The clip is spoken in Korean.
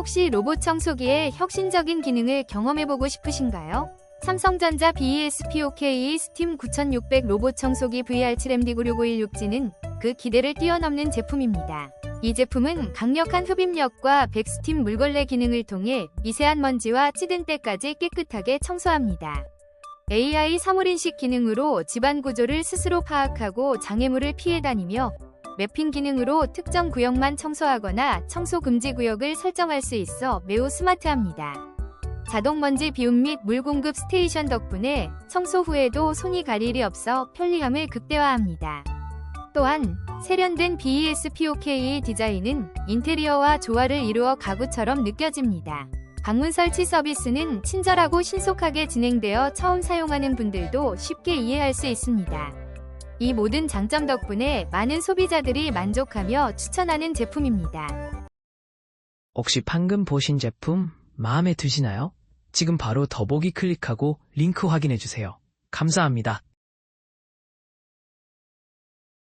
혹시 로봇 청소기의 혁신적인 기능을 경험해보고 싶으신가요? 삼성전자 BESPOK 스팀 9600 로봇 청소기 VR7MD96516G는 그 기대를 뛰어넘는 제품입니다. 이 제품은 강력한 흡입력과 백스팀 물걸레 기능을 통해 미세한 먼지와 찌든 때까지 깨끗하게 청소합니다. AI 사물인식 기능으로 집안 구조를 스스로 파악하고 장애물을 피해 다니며 매핑 기능으로 특정 구역만 청소하거나 청소 금지 구역을 설정할 수 있어 매우 스마트합니다. 자동 먼지 비움 및 물 공급 스테이션 덕분에 청소 후에도 손이 갈 일이 없어 편리함을 극대화합니다. 또한 세련된 BESPOK 디자인은 인테리어와 조화를 이루어 가구처럼 느껴집니다. 방문 설치 서비스는 친절하고 신속하게 진행되어 처음 사용하는 분들도 쉽게 이해할 수 있습니다. 이 모든 장점 덕분에 많은 소비자들이 만족하며 추천하는 제품입니다. 혹시 방금 보신 제품 마음에 드시나요? 지금 바로 더보기 클릭하고 링크 확인해주세요. 감사합니다.